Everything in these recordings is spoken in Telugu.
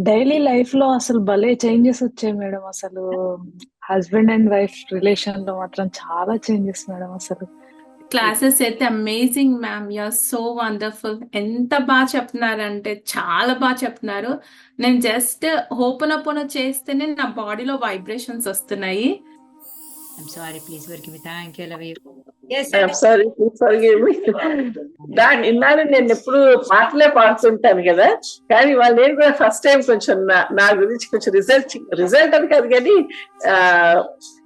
డైలీ లైఫ్లో అసలు భలే చేంజెస్ వచ్చాయి మేడం. అసలు హస్బెండ్ అండ్ వైఫ్ రిలేషన్లో మాత్రం చాలా చేంజెస్ మేడం అసలు. క్లాసెస్ అయితే amazing ma'am. You're so wonderful. ఎంత బాగా చెప్తున్నారంటే చాలా బాగా చెప్తున్నారు. నేను జస్ట్ ఓపెన్ అపోన చేస్తేనే నా బాడీలో వైబ్రేషన్స్ వస్తున్నాయి. I'm sorry please work me thank you love you yes sorry forgive me దాని ఇన్నాళ్ళు నేను ఎప్పుడు పాటలే పాడుతుంటాను కదా కానీ వాళ్ళు నేను కూడా ఫస్ట్ టైం కొంచెం నా నా గురించి కొంచెం రిజల్ట్ రిజల్ట్ అని కాదు కానీ ఆ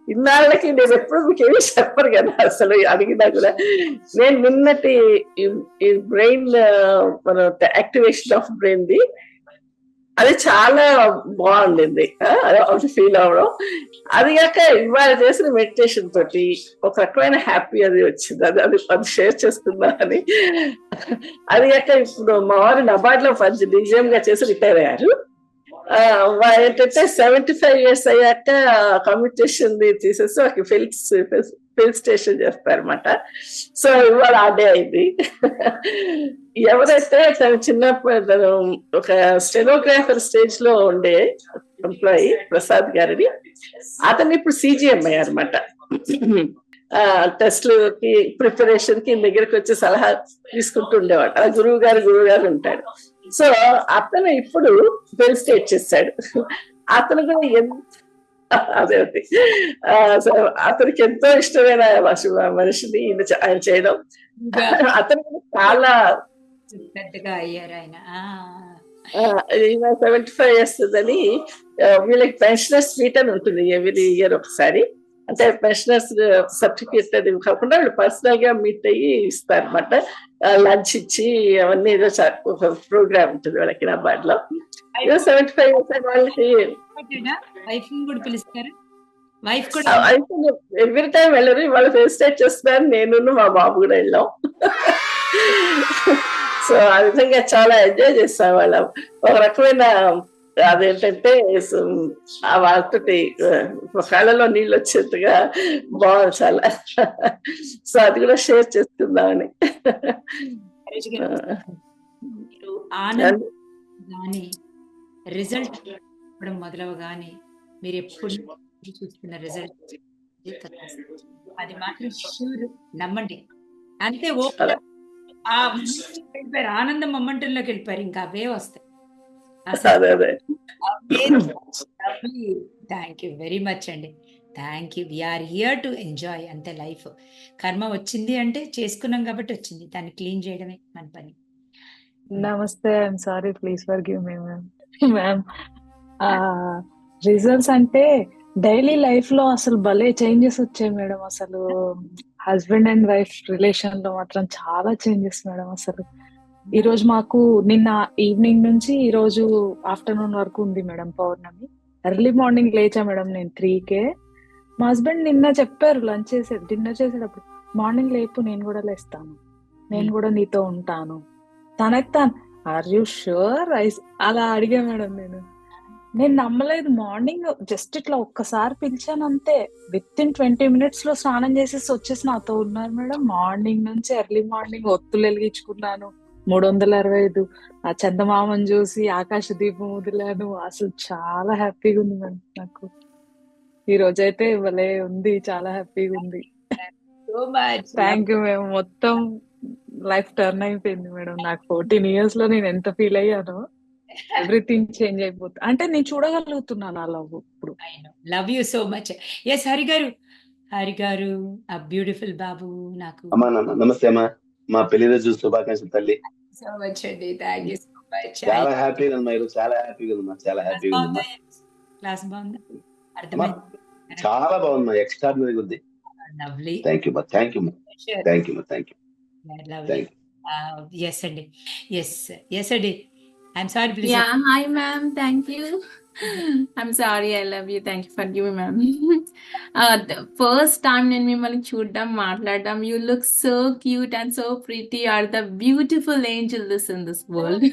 ఇన్నాళ్ళకి నేను ఎప్పుడు మీకు ఏమీ చెప్పరు కదా అసలు అడిగినా కూడా. నేను నిన్నటి బ్రెయిన్ మన యాక్టివేషన్ ఆఫ్ బ్రెయిన్ ది అది చాలా బాగుండింది. అది ఫీల్ అవ్వడం. అది కాక ఇవాళ చేసిన మెడిటేషన్ తోటి ఒక రకమైన హ్యాపీ అది వచ్చింది. అది అది అది షేర్ చేసుకుందామని అది కాక ఇప్పుడు మా వారు నబార్డ్లో పని డిజిఎం గా చేసి రిటైర్ అయ్యారు. ఏంటంటే సెవెంటీ ఫైవ్ ఇయర్స్ అయ్యాక కమ్యూనికేషన్ తీసేసి ఒక చెప్పేసి ఫిల్ స్టేషన్ చేస్తారనమాట సో ఇవాళ ఆ డే అయింది ఎవరైతే తను చిన్నప్పుడు తను ఒక స్టెనోగ్రాఫర్ స్టేజ్లో ఉండే ఎంప్లాయీ ప్రసాద్ గారిని అతను ఇప్పుడు సీజీఎం టెస్ట్ టెస్ట్లకి ప్రిపరేషన్కి ఈయన దగ్గరికి వచ్చి సలహా తీసుకుంటూ ఉండేవాడు. గురువు గారు గురువు గారు ఉంటాడు సో అతను ఇప్పుడు ఫెల్ స్టేట్ చేశాడు అతను కూడా ఎంత అదే అతనికి ఎంతో ఇష్టమైన మనిషి- మనిషిని ఆయన చేయడం అతను చాలా పెద్దగా అయ్యారు ఆయన సెవెంటీ ఫైవ్ ఇయర్స్ అని వీళ్ళకి పెన్షనర్స్ మీట్ అని ఉంటుంది ఎవ్రీ ఇయర్ ఒకసారి అంటే పెన్షనర్స్ సర్టిఫికేట్ అది కాకుండా వాళ్ళు పర్సనల్గా మీట్ అయ్యి ఇస్తారు అనమాట లంచ్ ఇచ్చి అవన్నీ ఏదో ప్రోగ్రామ్ ఉంటుంది వాళ్ళకి నాబాద్లో ఏదో సెవెంటీ ఫైవ్ ఇయర్స్ వాళ్ళకి ని ఎవ్రీ టైం వెళ్ళరు. వాళ్ళ ఫేస్ స్టేట్ చేస్తున్నారు నేను మా బాబు కూడా వెళ్ళాం. సో ఆ విధంగా చాలా ఎంజాయ్ చేస్తాం వాళ్ళ. ఒక రకమైన అదేంటంటే ఆ ఆ, కళ్ళలో నీళ్ళు వచ్చేట్టుగా బాగుంది చాలా. సో అది కూడా షేర్ చేసుకుందామని. కానీ రిజల్ట్ ఇవ్వడం మొదలవగానే మీరు ఎప్పుడు చూస్తున్న రిజల్ట్ అది మాత్రం షూర్ నమ్మండి. అంతే ఓ. ఆ ఆనందం మొమెంటంలోకి వెళ్ళిపోయారు. ఇంకా అవే వస్తాయి. అదే అదే. థ్యాంక్ యూ వెరీ మచ్ అండి. Thank you we're here to enjoy అంతే లైఫ్. కర్మ వచ్చింది అంటే చేసుకున్నాం కాబట్టి వచ్చింది. దాన్ని క్లీన్ చేయడమే మన పని. నమస్తే. I'm sorry please forgive me ma'am ma'am results అంటే డైలీ లైఫ్లో అసలు భలే చేంజెస్ వచ్చాయి మేడం. అసలు హస్బెండ్ అండ్ వైఫ్ రిలేషన్లో మాత్రం చాలా చేంజెస్ మేడం అసలు. ఈ రోజు మాకు నిన్న ఈవినింగ్ నుంచి ఈ రోజు ఆఫ్టర్నూన్ వరకు ఉంది మేడం పౌర్ణమి. ఎర్లీ మార్నింగ్ లేచా మేడం నేను త్రీ కే. మా హస్బెండ్ నిన్న చెప్పారు లంచ్ చేసే డిన్నర్ చేసేటప్పుడు మార్నింగ్ లేపు నేను కూడా లేస్తాను. నేను కూడా నీతో ఉంటాను. తనకి తాను ఆర్ యూ షూర్ అలా అడిగా మేడం నేను. నేను నమ్మలేదు మార్నింగ్ జస్ట్ ఇట్లా ఒక్కసారి పిలిచాను అంతే. విత్ ఇన్ ట్వంటీ మినిట్స్లో స్నానం చేసేసి వచ్చేసి నాతో ఉన్నారు మేడం. మార్నింగ్ నుంచి ఎర్లీ మార్నింగ్ ఒత్తులు వెలిగించుకున్నాను. మూడు వందల అరవై ఐదు ఆ చందమామని చూసి ఆకాశ దీపం వదిలాను. అసలు చాలా హ్యాపీగా ఉంది మేడం నాకు. ఈ రోజైతే భలే ఉంది చాలా హ్యాపీగా ఉంది. సో మచ్ థ్యాంక్ యూ మేము మొత్తం లైఫ్ టర్న్ అయిపోయింది మేడం. నాకు ఫోర్టీన్ ఇయర్స్లో నేను ఎంత ఫీల్ అయ్యానో ఎవ్రీథింగ్ చేంజ్ అయిపోతుంది అంటే నేను చూడగలుగుతున్నాను ఆ లవ్ ఇప్పుడు. Love you so much S Hari garu Hari garu ఆ బ్యూటిఫుల్ బాబు నాకు. నమస్తే అమ్మా. మా పెళ్ళి రోజు శుభాకాంక్షలు తల్లి. సో మచ్ అండి. థ్యాంక్ యూ సో మచ్ చాలా హ్యాపీగా ఉందమ్మా ఈరోజు చాలా హ్యాపీగా ఉందమ్మా చాలా హ్యాపీగా ఉందమ్మా క్లాస్ బాగుందా? చాలా బాగుందమ్మా ఎక్స్ట్రాడినరీ ఉంది. లవ్లీ థ్యాంక్ యూ మా. థ్యాంక్ యూ థ్యాంక్ యూ మా. Thank you lovely thank you yes అండి ఎస్ ఎస్ అండి I'm sorry please hi ma'am. Thank you. I'm sorry. I love you. Thank you for giving, ma'am. uh, the first time నేను మిమ్మల్ని చూడడం మాట్లాడడం you look so cute and so pretty. You are the beautiful angel this in this world.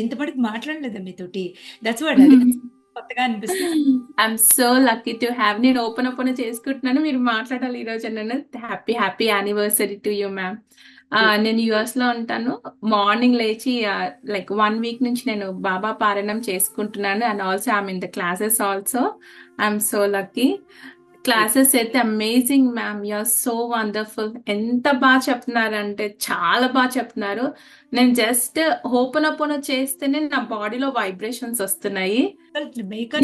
ఇంతపటికి మాట్లాడలేదా మీతోటి దట్స్ వాట్ అది కొత్తగా అనిపిస్తుంది. I'm so lucky to have నేను ఓపెన్ ఓపెన్ చేసుకుంటున్నాను. మీరు మాట్లాడాలి ఈ రోజు నన్ను happy happy anniversary to you ma'am నేను యుఎస్లో ఉంటాను. మార్నింగ్ లేచి లైక్ వన్ వీక్ నుంచి నేను బాబా పారాయణం చేసుకుంటున్నాను. And also I'm in the classes also I'm so lucky classes అయితే amazing ma'am. You're so wonderful ఎంత బాగా చెప్తున్నారంటే చాలా బాగా చెప్తున్నారు. నేను జస్ట్ ఓపెన్ ఓపెన్ చేస్తేనే నా బాడీలో వైబ్రేషన్స్ వస్తున్నాయి.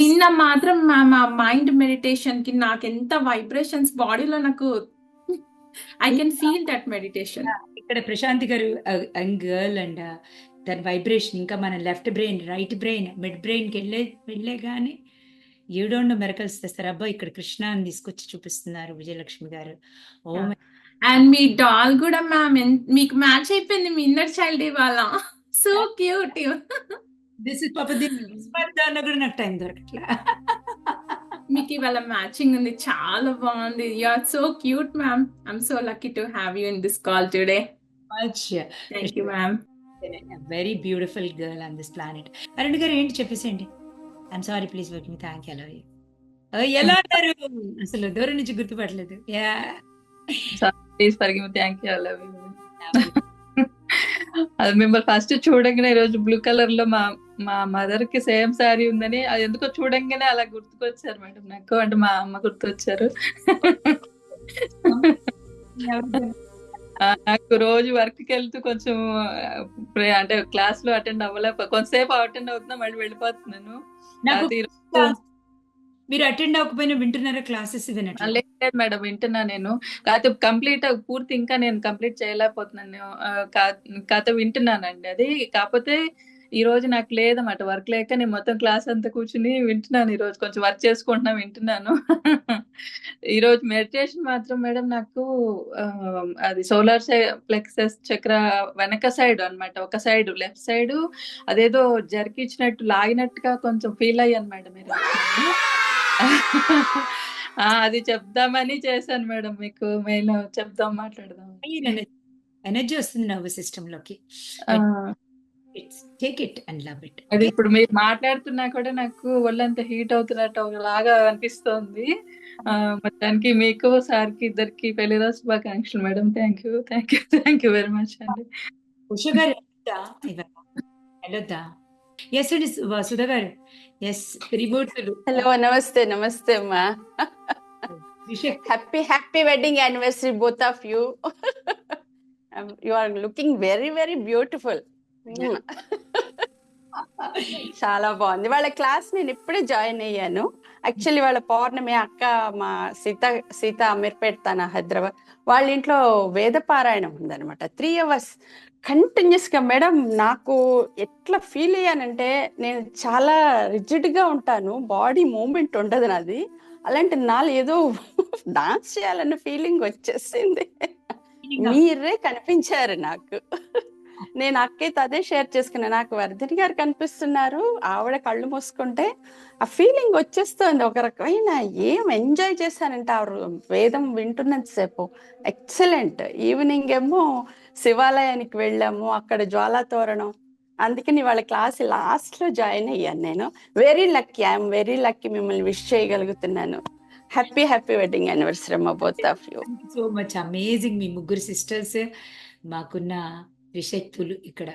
నిన్న మాత్రం మ్యామ్ ఆ మైండ్ మెడిటేషన్కి నాకు ఎంత వైబ్రేషన్స్ బాడీలో నాకు I can feel that meditation ఇక్కడ ప్రశాంతి గారు గర్ల్ అండ్ దాని వైబ్రేషన్ ఇంకా మన left brain right brain mid బ్రెయిన్కి వెళ్ళే వెళ్ళే కానీ యూ డోంట్ మెరకల్స్ తెస్తారు అబ్బా ఇక్కడ కృష్ణ అని తీసుకొచ్చి చూపిస్తున్నారు విజయలక్ష్మి గారు. ఓ. అండ్ మీ డాల్ కూడా మ్యామ్ మీకు మ్యాచ్ అయిపోయింది మీ ఇన్నర్ చైల్డ్ ఇవాళ. సో క్యూట్ దిస్ ఇస్ పాప దీన్ని కూడా నాకు టైం దొరకట్లే. మీకు ఇవాళ మ్యాచింగ్ ఉంది. చాలా బాగుంది. You are so cute ma'am I'm so lucky to have you in this call today thank you ma'am very beautiful girl on this planet Arun గారు ఏంటి చెప్పేసేయండి? I'm sorry please work me thank you అలా ఎలా అన్నారు అసలు దూరం నుంచి గుర్తుపట్టలేదు. Yeah please forgive thank you అది మిమ్మల్ని ఫస్ట్ చూడంగానే ఈరోజు బ్లూ కలర్లో మా మా మదర్కి సేమ్ శారీ ఉందని అది ఎందుకో చూడంగానే అలా గుర్తుకొచ్చారు మేడం నాకు అంటే మా అమ్మ గుర్తొచ్చారు. నాకు రోజు వర్క్కి వెళ్తూ కొంచెం అంటే క్లాస్లో అటెండ్ అవ్వలేక కొంతసేపు అటెండ్ అవుతున్నా మళ్ళీ వెళ్ళిపోతున్నాను. నాకు మీరు అటెండ్ అవ్వకపోయినా వింటున్నారా క్లాసెస్ లేదు మేడం వింటున్నా నేను. కాకపోతే కంప్లీట్ పూర్తి ఇంకా నేను కంప్లీట్ చేయలేకపోతున్నాను. కాకపోతే వింటున్నానండి. అది కాకపోతే ఈ రోజు నాకు లేదన్నమాట వర్క్ లేక నేను మొత్తం క్లాస్ అంతా కూర్చుని వింటున్నాను ఈ రోజు. కొంచెం వర్క్ చేసుకుంటున్నా వింటున్నాను. ఈ రోజు మెడిటేషన్ మాత్రం మేడం నాకు అది సోలార్ ప్లెక్సెస్ చక్ర వెనక సైడ్ అన్నమాట. ఒక సైడ్ లెఫ్ట్ సైడ్ అదేదో జరికిచ్చినట్టు లాగినట్టుగా కొంచెం ఫీల్ అయ్యాను మేడం ఈరోజు. ఆ, అది చెప్దామని చేశాను మేడం మీకు. మెయిల్ చెప్దాం మాట్లాడదాం. ఎనర్జీ వస్తుంది nervous సిస్టమ్లోకి it's take it and love it అది ఇప్పుడు మీరు మాట్లాడుతున్నా కూడా నాకు ఒళ్ళంతా హీట్ అవుతున్నట్టు ఒకలాగా అనిపిస్తోంది. దానికి మీకు సార్కి ఇద్దరికి పెళ్ళిరోజు శుభాకాంక్షలు madam. Thank you thank you thank you very much అండి. ఉష గారు వెళ్ళొద్దా ఎస్ అండి సు- సుధా గారు. ఎస్ త్రిమూర్తులు హలో నమస్తే నమస్తే అమ్మా. Happy happy wedding anniversary both of you you are looking very very beautiful చాలా బాగుంది. వాళ్ళ క్లాస్ నేను ఇప్పుడే జాయిన్ అయ్యాను. యాక్చువల్లీ వాళ్ళ పౌర్ణమి అక్క మా సీత సీత అమీర్పేట్ తన హైదరాబాద్ వాళ్ళ ఇంట్లో వేద పారాయణం ఉందన్నమాట. త్రీ అవర్స్ కంటిన్యూస్గా మేడం నాకు ఎట్లా ఫీల్ అయ్యానంటే నేను చాలా రిజిడ్గా ఉంటాను. బాడీ మూమెంట్ ఉండదు నాది. అలాంటి నాలో ఏదో డాన్స్ చేయాలన్న ఫీలింగ్ వచ్చేసింది. మీరే కనిపించారు నాకు. నేను అక్కైతే అదే షేర్ చేసుకున్నాను నాకు వర్ధిని గారు కనిపిస్తున్నారు. ఆవిడ కళ్ళు మూసుకుంటే ఆ ఫీలింగ్ వచ్చేస్తుంది. ఒక రకమైన ఏం ఎంజాయ్ చేశానంటే ఆవిడ వేదం వింటున్నంతసేపు ఎక్సలెంట్. ఈవినింగ్ ఏమో శివాలయానికి వెళ్ళాము. అక్కడ జ్వాలా తోరణం. అందుకని వాళ్ళ క్లాస్ లాస్ట్లో జాయిన్ అయ్యాను నేను. Very lucky. I'm very lucky. మిమ్మల్ని విష్ చేయగలుగుతున్నాను. హ్యాపీ హ్యాపీ వెడ్డింగ్ యానివర్సరీ అమ్మ both of you. So much amazing మీ ముగ్గురు సిస్టర్స్. మాకున్న విషక్తులు ఇక్కడ.